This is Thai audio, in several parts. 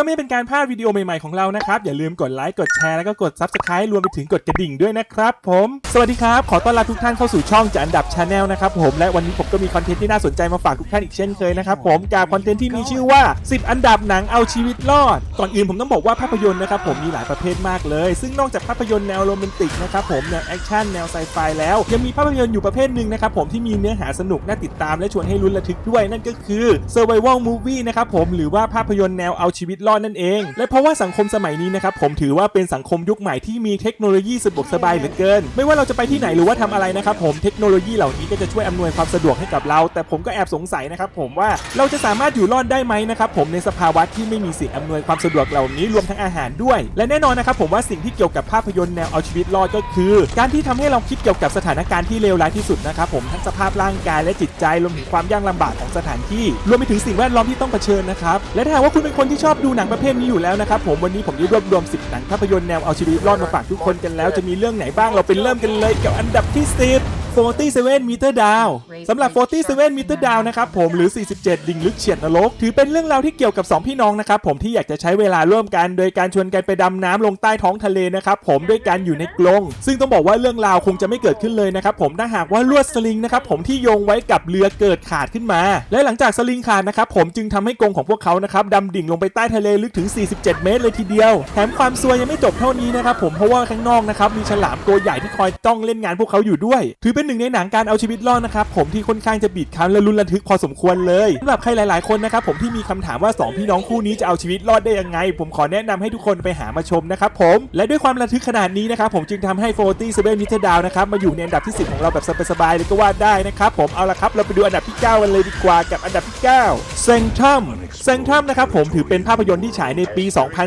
พื่อไม่เป็นการพลาดวิดีโอใหม่ๆของเรานะครับ อย่าลืมกดไลค์กดแชร์แล้วก็กด Subscribe รวมไปถึงกดกระดิ่งด้วยนะครับผมสวัสดีครับ ขอต้อนรับทุกท่านเข้าสู่ช่องจันดับชาแนลนะครับผมและวันนี้ผมก็มีคอนเทนต์ที่น่าสนใจมาฝากทุกท่านอีกเช่นเคยนะครับผมกับคอนเทนต์ที่มีชื่อว่า 10 อันดับหนังเอาชีวิตรอด ก่อนอื่นผมต้องบอกว่าภาพยนตร์นะครับผมมีหลายประเภทมากเลย ซึ่งนอกจากภาพยนตร์แนวโรแมนติกนะครับผมแนวแอคชั่นแนวไซไฟแล้วยังมีภาพยนตร์อยู่ประเภทหนึ่งนะครับผมที่มีเนื้อหาสนุกน่าติดตามและชวนให้ลุ้นระทึกด้วยนั่นก็คือ Survival Movie นะครับผมหรือว่าภาพยนตร์แนวเอาชีวิตรอดนั่นเอง และเพราะว่าสังคมสมัยนี้นะครับผมถือว่าเป็นสังคมยุคใหม่ที่มีเทคโนโลยีสะดวกสบายเหลือเกิน ไม่ว่าเราจะไปที่ไหนหรือว่าทำอะไรนะครับผมเทคโนโลยีเหล่านี้ก็จะช่วยอำนวยความสะดวกให้กับเรา แต่ผมก็แอบสงสัยนะครับผมว่าเราจะสามารถอยู่รอดได้ไหมนะครับผมในสภาวะที่ไม่มีสิ่งอำนวยความสะดวกเหล่านี้รวมทั้งอาหารด้วย และแน่นอนนะครับผมว่าสิ่งที่เกี่ยวกับภาพยนตร์แนวเอาชีวิตรอดก็คือ การที่ทำให้เราคิดเกี่ยวกับสถานการณ์ที่เลวร้ายที่สุดนะครับผมทั้งสภาพร่างกายและจิตใจรวมถึงความยากลำบากของสถานที่ รวมไปถึงสิ่งแวดล้อมที่ต้องเผชิญนะครับและถ้าหากว่าคุณเป็นคนที่ชอบดูหนังประเภทนี้อยู่แล้วนะครับผมวันนี้ผมได้รวบรวม 10 หนังภาพยนตร์แนวเอาชีวิตรอดมาฝากทุกคนกันแล้วจะมีเรื่องไหนบ้างเราไปเริ่มกันเลยกับอันดับที่10 47 meter down สำหรับ 47 meter down นะครับผมหรือ 47 ดิ่งลึกเฉียดนรก ถือเป็นเรื่องราวที่เกี่ยวกับ 2 พี่น้องนะครับผมที่อยากจะใช้เวลาร่วมกัน โดยการชวนกันไปดำน้ำลงใต้ท้องทะเลนะครับผมด้วยการอยู่ในกรงซึ่งต้องบอกว่าเรื่องราวคงจะไม่เกิดขึ้นเลยนะครับผมถ้าหากว่าลวดสลิงนะครับผมที่โยงไว้กับเรือเกิดขาดขึ้นมา และหลังจากสลิงขาดนะครับผมจึงทำให้กรงของพวกเขานะครับดำดิ่งลงไปใต้ทะเลลึกถึง 47 เมตร เลยทีเดียวแถมความซวยยังไม่จบเท่านี้นะครับผมเพราะว่าข้างนอกนะครับมีฉลามตัวใหญ่ที่คอยจ้องเล่นงานพวกเขาอยู่ด้วยถือเป็นหนึ่งในหนังการเอาชีวิตรอดนะครับผมที่ค่อนข้างจะบีดคั้นและรุนระทึกพอสมควรเลยสำหรับใครหลายๆคนนะครับผมที่มีคำถามว่า 2 พี่น้องคู่นี้จะเอาชีวิตรอดได้ยังไง ผมขอแนะนำให้ทุกคนไปหามาชมนะครับผมและด้วยความระทึกขนาดนี้นะครับผมจึงทำให้47 Meter Down นะครับมาอยู่ในอันดับที่ 10 ของเราแบบสบายๆเลยก็ว่าได้นะครับผมเอาละครับเราไปดูอันดับที่ 9 กันเลยดีกว่ากับอันดับที่9 Sanctum Sanctum นะครับผมถือเป็นภาพยนตร์ที่ฉายในปี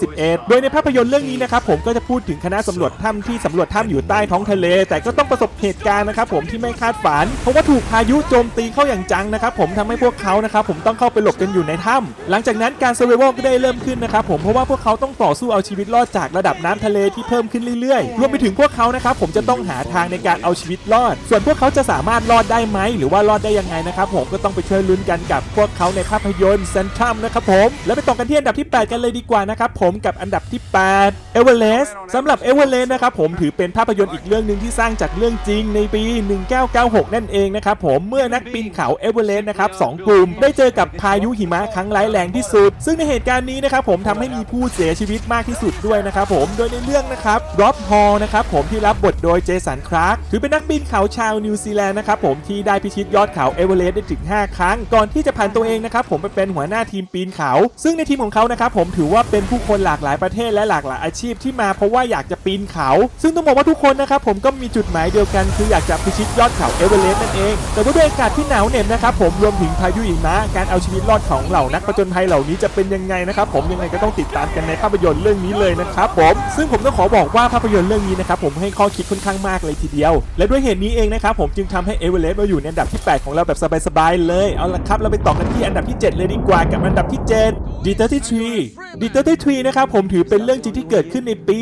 2011 โดยในภาพยนตร์เรื่องนี้นะครับผมก็จะพูดถึงคณะสำรวจถ้ำที่สำรวจถ้ำอยู่ใต้ท้องทะเล แต่ก็ต้องประสบเหตุการณ์นะครับผมที่ไม่คาดฝัน เพราะว่าถูกพายุโจมตีเข้าอย่างจังนะครับผมทำให้พวกเขานะครับผมต้องเข้าไปหลบกันอยู่ในถ้ำหลังจากนั้นการเซอร์ไวโก็ได้เริ่มขึ้นนะครับผมเพราะว่าพวกเขาต้องต่อสู้เอาชีวิตรอดจากระดับน้ำทะเลที่เพิ่มขึ้นเรื่อยๆ รวมไปถึงพวกเขานะครับผมจะต้องหาทางในการเอาชีวิตรอด ส่วนพวกเขาจะสามารถรอดได้ไหมหรือว่ารอดได้ยังไงนะครับผมก็ต้องไปช่วยลุ้นกันกับพวกเขาในภาพยนตร์เซนทัมนะครับผมแล้วไปต่อกันที่อันดับที่ 8 กันเลยดีกว่านะครับผมกับอันดับที่8เอเวอเรสต์สำหรับเอเวอเรสต์นะครับผมถือเป็นภาพยนตร์อีกเรื่องหนึ่งที่สร้างจากเรื่องจริงในปี1996 นั่นเองนะครับผมเมื่อนักปีนเขาเอเวอเรสต์นะครับสองกลุ่มได้เจอกับพายุหิมะครั้งร้ายแรงที่สุด ซึ่งในเหตุการณ์นี้นะครับผมทำให้มีผู้เสียชีวิตมากที่สุดด้วยนะครับผมโดยในเรื่องนะครับร็อบฮอลนะครับผมที่รับบทโดยเจสันคลาร์กถือเป็นนักปีนเขาชาวนิวซีแลนด์นะครับผมที่ได้พิชิตยอดเขาเอเวอเรสต์ได้ถึง 5 ครั้ง ก่อนที่จะผ่านตัวเองนะครับผมไปเป็นหัวหน้าทีมปีนเขา ซึ่งในทีมของเขานะครับผมถือว่าเป็นผู้คนหลากหลายประเทศและหลากหลายอาชีพที่มาเพราะว่าอยากจะปีนเขา ซึ่งต้องบอกว่าทุกคนนะครับผมก็มีจุดหมายเดียวกันคืออยากจะพิชิตยอดเขาเอเวอเรสต์นั่นเอง แต่ว่าด้วยอากาศที่หนาวเหน็บนะครับผมรวมถึงพายุหิมะการเอาชีวิตรอดของเหล่านักผจญภัยเหล่านี้จะเป็นยังไงนะครับผมยังไงก็ต้องติดตามกันในภาพยนตร์เรื่องนี้เลยนะครับผมซึ่งผมต้องขอบอกว่าภาพยนตร์เรื่องนี้นะครับผมให้ข้อคิดค่อนข้างมากเลยทีเดียว และด้วยเหตุนี้เองนะครับผมจึงทำให้เอเวอเรสต์มาอยู่ในอันดับที่ 8 ของเราแบบสบายๆเลยเอาละครับเราไปต่อกันที่อันดับที่ 7 เลยดีกว่ากับอันดับที่7 D33 D33 นะครับผมถือเป็นเรื่องจริงที่เกิดขึ้นในปี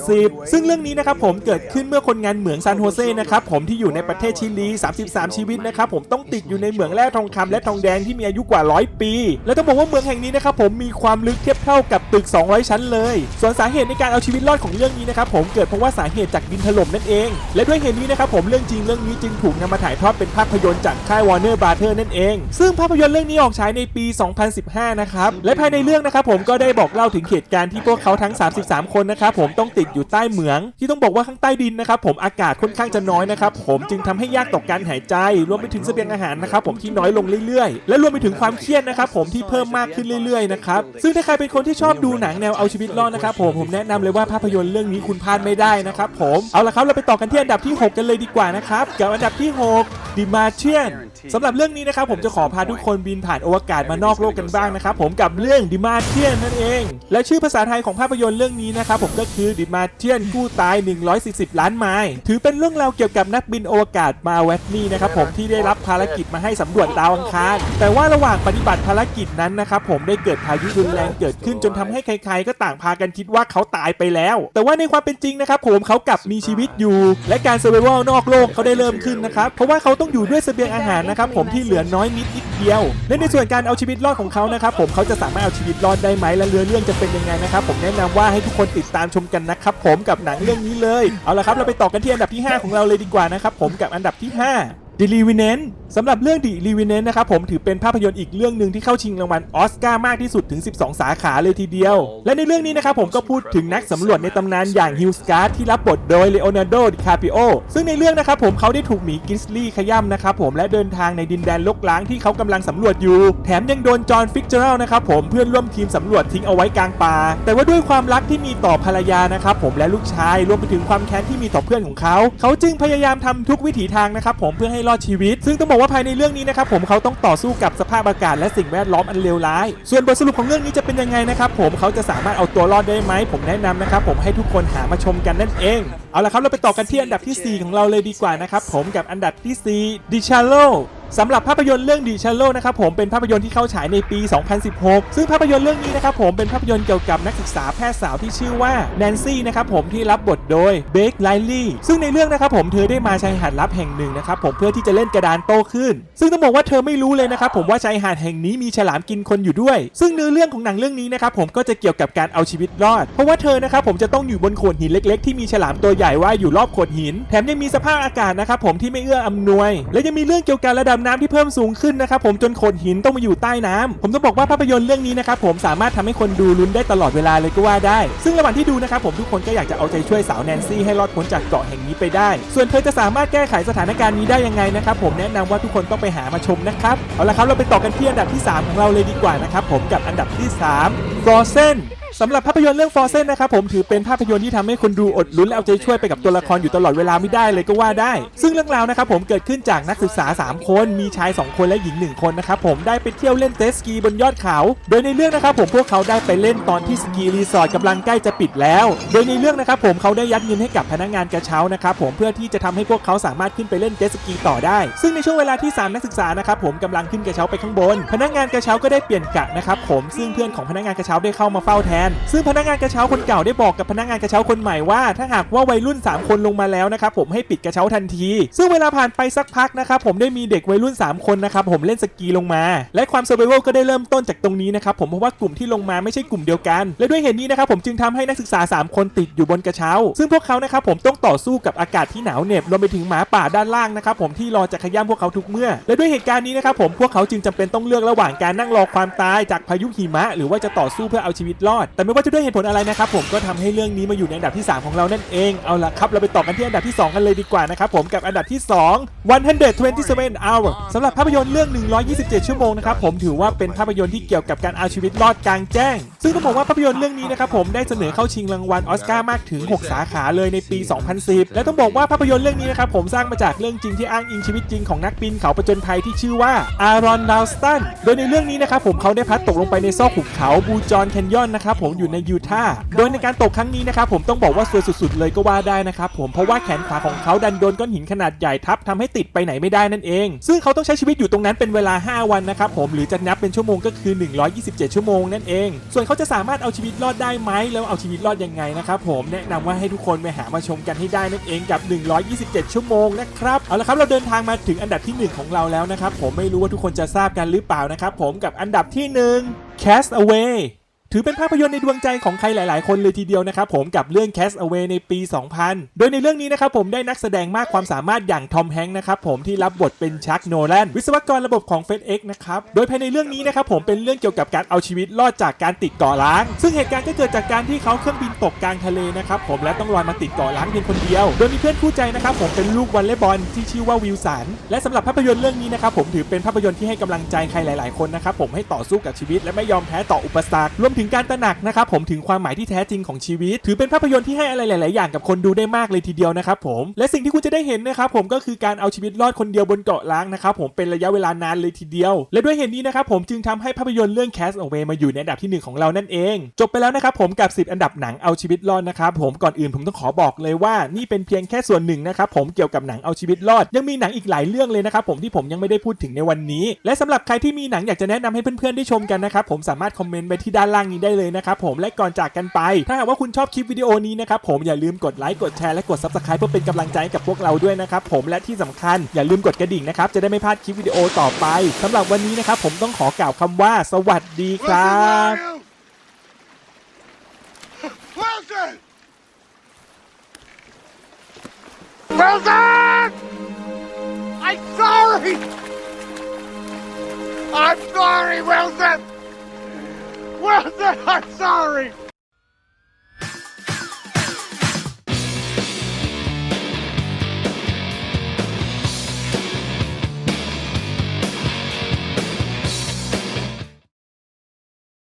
2010 ซึ่งเรื่องนี้นะครับผมเกิดขึ้นเมื่อคนงานเหมืองซานโฮเซนะครับผมที่อยู่ในประเทศชิลี 33 ชีวิตนะครับผมต้องติดอยู่ในเหมืองแร่ทองคำและทองแดงที่มีอายุกว่า 100 ปี และต้องบอกว่าเมืองแห่งนี้นะครับผมมีความลึกเทียบเท่ากับตึก 200 ชั้นเลย ส่วนสาเหตุในการเอาชีวิตรอดของเรื่องนี้นะครับผมเกิดเพราะว่าสาเหตุจากดินถล่มนั่นเอง และด้วยเหตุนี้นะครับผมเรื่องจริงเรื่องนี้จึงถูกนำมาถ่ายทอดเป็นภาพยนตร์จากค่ายวอร์เนอร์บาร์เทอร์นั่นเอง ซึ่งภาพยนตร์เรื่องนี้ออกฉายในปี 2015 นะครับและภายในเรื่องนะครับผมก็ได้บอกเล่าถึงเหตุการณ์ที่พวกเขาทั้ง 33 คนนะครับผมต้องติดอยู่ใต้เหมือง ที่ต้องบอกว่าข้างใต้ดินนะครับผมอากาศค่อนข้างจะน้อยนะครับผมจึงทำให้ยากต่อการหายใจ รวมไปถึงเสบียงอาหารนะครับผมที่น้อยลงเรื่อยๆ และรวมไปถึงความเครียดนะครับผมที่เพิ่มมากขึ้นเรื่อยๆนะครับซึ่งถ้าใครเป็นคนที่ชอบดูหนังแนวเอาชีวิตรอดนะครับผมผมแนะนำเลยว่าภาพยนตร์เรื่องนี้คุณพลาดไม่ได้นะครับผมเอาละครับเราไปต่อกันที่อันดับที่ 6 กันเลยดีกว่านะครับกับอันดับที่ 6 The Martian สำหรับเรื่องนี้นะครับผมจะขอพาทุกคนบินผ่านอวกาศมานอกโลกกันบ้างนะครับผมกับเรื่อง The Martian นั่นเอง และชื่อภาษาไทยของภาพยนตร์เรื่องนี้นะครับผมก็คือ The Martian ผู้ตาย 140 ล้านไมล์ถือเป็นเรื่องราวเกี่ยวกับนักบินอวกาศมาแวตนี่นะครับผมที่ได้รับภารกิจมาให้สำรวจดาวอังคารแต่ว่าระหว่างปฏิบัติภารกิจนั้นนะครับผมได้เกิดพายุรุนแรงเกิดขึ้นจนทำให้ใคร ๆ ก็ต่างพากันคิดว่าเขาตายไปแล้ว แต่ว่าในความเป็นจริงนะครับผมเขากลับมีชีวิตอยู่ และการเซอร์ไวลนอกโลกเขาได้เริ่มขึ้นนะครับเพราะว่าเขาต้องอยู่ด้วยเสบียงอาหารนะครับผมที่เหลือน้อยนิดนิดเดียวและในส่วนการเอาชีวิตรอดของเขานะครับผมเขาจะสามารถเอาชีวิตรอดได้ไหมและเรือเรื่องจะเป็นยังไงนะครับผมแนะนำว่าให้ทุกคนติดตามชมกันนะครับผมกับหนังเรื่องนี้เลยเอาละครับเราไปต่อกันที่อันดับที่ 5 ของเราเลยดีกว่านะครับผมกับอันดับที่5 d e l i v e n a n t สำหรับเรื่อง The Revenant นะครับผมถือเป็นภาพยนตร์อีกเรื่องหนึ่งที่เข้าชิงรางวัลออสการ์มากที่สุดถึง 12 สาขาเลยทีเดียว และในเรื่องนี้นะครับผมก็พูดถึงนักสำรวจในตำนานอย่างฮิลสการ์ดที่รับบทโดยเลโอนาร์โดดิคาปิโอซึ่งในเรื่องนะครับผมเขาได้ถูกหมีกิสลี่ขย้ำนะครับผมและเดินทางในดินแดนลกล้างที่เขากำลังสำรวจอยู่ แถมยังโดนจอห์นฟิกเจอรัลนะครับผมเพื่อนร่วมทีมสำรวจทิ้งเอาไว้กลางป่า แต่ว่าด้วยความรักที่มีต่อภรรยานะครับผมและลูกชายรวมไปถึงความแค้นที่มีต่อเพื่อนของเขา เขาจึงพยายามทำทุกวิถีทางนะครับผมเพื่อให้รอดชีวิต ซึ่งต้องบอกว่าภายในเรื่องนี้นะครับผมเขาต้องต่อสู้กับสภาพอากาศและสิ่งแวดล้อมอันเลวร้าย ส่วนบทสรุปของเรื่องนี้จะเป็นยังไงนะครับผมเขาจะสามารถเอาตัวรอดได้ไหมผมแนะนำนะครับผมให้ทุกคนหามาชมกันนั่นเอง เอาละครับเราไปต่อกันที่อันดับทีสี่4 ของเราเลยดีกว่านะครับผมกับอันดับที่4ดิชาโล สำหรับภาพยนตร์เรื่องดิชาโลนะครับผมเป็นภาพยนตร์ที่เข้าฉายในปี 2016 ซึ่งภาพยนตร์เรื่องนี้นะครับผมเป็นภาพยนตร์เกี่ยวกับนักศึกษาแพทย์สาวที่ชื่อว่าแนนซี่นะครับผมที่รับบทโดยเบคไลลี่ซึ่งในเรื่องนะครับผมเธอได้มาชายหาดลับแห่งหนึ่งนะครับผมเพื่อที่จะเล่นกระดานโต้ขึ้น ซึ่งต้องบอกว่าเธอไม่รู้เลยนะครับผมว่าชายหาดแห่งนี้มีฉลามกินคนอยู่ด้วย ซึ่งเนื้อเรื่องของหนังเรื่องนี้นะครับผมก็จะเกี่ยวกับการเอาชีวิตรอด เพราะว่าเธอนะครับผมจะต้องอยู่บนโขดหินเล็ก ๆ ที่มีฉลามตัวใหญ่ว่ายอยู่รอบโขดหิน แถมยังมีสภาพอากาศนะครับผมที่ไม่เอื้ออำนวย และยังมีเรื่องเกี่ยวกับระดับน้ำที่เพิ่มสูงขึ้นนะครับผมจนโขดหินต้องมาอยู่ใต้น้ำผมต้องบอกว่าภาพยนตร์เรื่องนี้นะครับผมสามารถทำให้คนดูลุ้นได้ตลอดเวลาเลยก็ว่าได้ ซึ่งระหว่างที่ดูนะครับผมทุกคนก็อยากจะเอาใจช่วยสาวแนนซี่ให้รอดพ้นจากเกาะแห่งนี้ไปได้ ส่วนเธอจะสามารถแก้ไขสถานการณ์นี้ได้ยังไงนะครับผมแนะนำว่าทุกคนต้องไปหามาชมนะครับเอาละครับเราไปต่อกันที่อันดับที่ 3 ของเราเลยดีกว่านะครับผมกับอันดับที่ 3 Frozen สำหรับภาพยนตร์เรื่อง Frozen นนะครับผมถือเป็นภาพยนตร์ที่ทำให้คนดูอดลุ้นและเอาใจช่วยไปกับตัวละครอยู่ตลอดเวลาไม่ได้เลยก็ว่าได้ ซึ่งเรื่องราวนะครับผมเกิดขึ้นจากนักศึกษา 3 คน มีชาย 2 คนและหญิง 1 คนนะครับผมได้ไปเที่ยวเล่นเจตสกีบนยอดเขา โดยในเรื่องนะครับผมพวกเขาได้ไปเล่นตอนที่สกีรีสอร์ทกำลังใกล้จะปิดแล้ว โดยในเรื่องนะครับผมเขาได้ยัดเงินให้กับพนักงานกระเช้านะครับผมเพื่อที่จะทำให้พวกเขาสามารถขึ้นไปเล่นเจตสกีต่อได้ ซึ่งในช่วงเวลาที่สามนักศึกษานะครับผมกำลังขึ้นกระเช้าไปข้างบน พนักงานกระเช้าก็ได้เปลี่ยนกะนะครับผมซึ่งเพื่อนของพนักงานกระเช้าได้เข้ามาเฝ้าแทนซึ่งพนักงานกระเช้าคนเก่าได้บอกกับพนักงานกระเช้าคนใหม่ว่า ถ้าหากว่าวัยรุ่น 3 คนลงมาแล้วนะครับผมให้ปิดกระเช้าทันที ซึ่งเวลาผ่านไปสักพักนะครับผมได้มีเด็กวัยรุ่น 3 คนนะครับผมเล่นสกีลงมา และความเซอร์ไ a เวลก็ได้เริ่มต้นจากตรงนี้นะครับผมเพราะว่ากลุ่มที่ลงมาไม่ใช่กลุ่มเดียวกัน และด้วยเหตุนี้นะครับผมจึงทำให้นักศึกษา 3 คนติดอยู่บนกระเช้า ซึ่งพวกเขานะครับผมต้องต่อสู้กับอากาศที่หนาวเหน็บรวมไปถึงหมาป่าด้านล่างนะครับผมที่รอจะขย้ำพวกเขาทุกเมื่อ และด้วยเหตุการณ์นี้นะครับผมพวกเขาจึงจำเป็นต้องเลือกระหว่างการนั่งรอความตายจากพายุหิมะ หรือว่าจะต่อสู้เพื่อเอาชีวิตรอดแต่ไม่ว่าจะด้วยเหตุผลอะไรนะครับผมก็ทำให้เรื่องนี้มาอยู่ในอันดับที่ 3 ของเรานั่นเองเอาละครับเราไปต่อกันที่อันดับที่ 2 กันเลยดีกว่านะครับผมกับอันดับที่ 2 127 hour สำหรับภาพยนตร์เรื่อง 127 ชั่วโมงนะครับผมถือว่าเป็นภาพยนตร์ที่เกี่ยวกับการเอาชีวิตรอดกลางแจ้ง ซึ่งต้องบอกว่าภาพยนตร์เรื่องนี้นะครับผมได้เสนอเข้าชิงรางวัลออสการ์มากถึง 6 สาขาเลยในปี 2010 และต้องบอกว่าภาพยนตร์เรื่องนี้นะครับผมสร้างมาจากเรื่องจริงที่อ้างอิงชีวิตจริงของนักปีนเขาประจนภัยที่ชื่อว่าอารอนดาวสตันโดยในเรื่องนี้นะครับผมเขาได้พัดตกลงไปในซอกหุบเขาบูจอนแคนยอนนะครับผมอยู่ในยูทาห์โดยในการตกครั้งนี้นะครับผมต้องบอกว่าสวยสุดๆ เลยก็ว่าได้นะครับผมเพราะว่าแขนขวาของเขาดันโดนก้อนหินขนาดใหญ่ทับทำให้ติดไปไหนไม่ได้นั่นเอง ซึ่งเขาต้องใช้ชีวิตอยู่ตรงนั้นเป็นเวลา 5 วันนะครับผมหรือจะนับเป็นชั่วโมงก็คือ 127 ชั่วโมงนั่นเอง ส่วนเขาจะสามารถเอาชีวิตรอดได้ไหมแล้วเอาชีวิตรอดยังไงนะครับผมแนะนำว่าให้ทุกคนไปหามาชมกันให้ได้นั่นเองกับ 127 ชั่วโมงนะครับเอาละครับเราเดินทางมาถึงอันดับที่หนึ่งของเราแล้วนะครับผมไม่รู้ว่าทุกคนจะทราบกันหรือเปล่านะครับผมกับอันดับที่หนึ่ง Cast Away ถือเป็นภาพยนตร์ในดวงใจของใครหลาย ๆ คนเลยทีเดียวนะครับผมกับเรื่อง Cast Away ในปี 2000 โดยในเรื่องนี้นะครับผมได้นักแสดงมากความสามารถอย่างทอมแฮงค์นะครับผมที่รับบทเป็นชักโนแลนวิศวกรระบบของ FedEx นะครับโดยภายในเรื่องนี้นะครับผมเป็นเรื่องเกี่ยวกับการเอาชีวิตรอดจากการติดเกาะล้าง ซึ่งเหตุการณ์ก็เกิดจากการที่เขาเครื่องบินตกกลางทะเลนะครับผมและต้องลอยมาติดเกาะล้างเพียงคนเดียว โดยมีเพื่อนคู่ใจนะครับผมเป็นลูกวอลเลย์บอลที่ชื่อว่าวิลสันและสำหรับภาพยนตร์เรื่องนี้นะครับผมถือเป็นภาพยนตร์ที่ให้กำลังใจใครหลาย ๆ คนนะครับผมให้ต่อสู้กับชีวิตและไม่ยอมแพ้ต่ออุปสรรครวมถึงการตระหนักนะครับผมถึงความหมายที่แท้จริงของชีวิต ถือเป็นภาพยนตร์ที่ให้อะไรหลาย ๆ อย่างกับคนดูได้มากเลยทีเดียวนะครับผมและสิ่งที่คุณจะได้เห็นนะครับผมก็คือการเอาชีวิตรอดคนเดียวบนเกาะล้างนะครับผมเป็นระยะเวลานานเลยทีเดียว และด้วยเหตุนี้นะครับผมจึงทำให้ภาพยนตร์เรื่อง Cast Away มาอยู่ในอันดับที่หนึ่งของเรานั่นเอง จบไปแล้วนะครับผมกับ 10 อันดับหนังเอาชีวิตรอดนะครับผมก่อนอื่นผมต้องขอบอกเลยว่านี่เป็นเพียงแค่ส่วนหนึ่งนะครับผมเกี่ยวกับหนังเอาชีวิตรอด ยังมีหนังอีกหลายเรื่องเลยนะครับผมที่ผมยังไม่ได้พูดถึงในวันนี้ และสำหรับใครที่มีหนังอยากจะแนะนำให้เพื่อน ๆ ได้ชมกันนะครับผมสามารถคอมเมนต์ไปที่ด้านล่างนี้ได้เลยนะครับผมและก่อนจากกันไป ถ้าหากว่าคุณชอบคลิปวิดีโอนี้นะครับผมอย่าลืมกดไลค์กดแชร์และกด subscribe เพื่อเป็นกำลังใจให้กับพวกเราด้วยนะครับผมและที่สำคัญอย่าลืมกดกระดิ่งนะครับจะได้ไม่พลาดคลิปวิดีโอต่อไปสำหรับวันนี้นะครับผมต้องขอกล่าวคำว่า สวัสดีครับ Wilson! Wilson! I'm sorry! I'm sorry, Wilson! I'm sorry!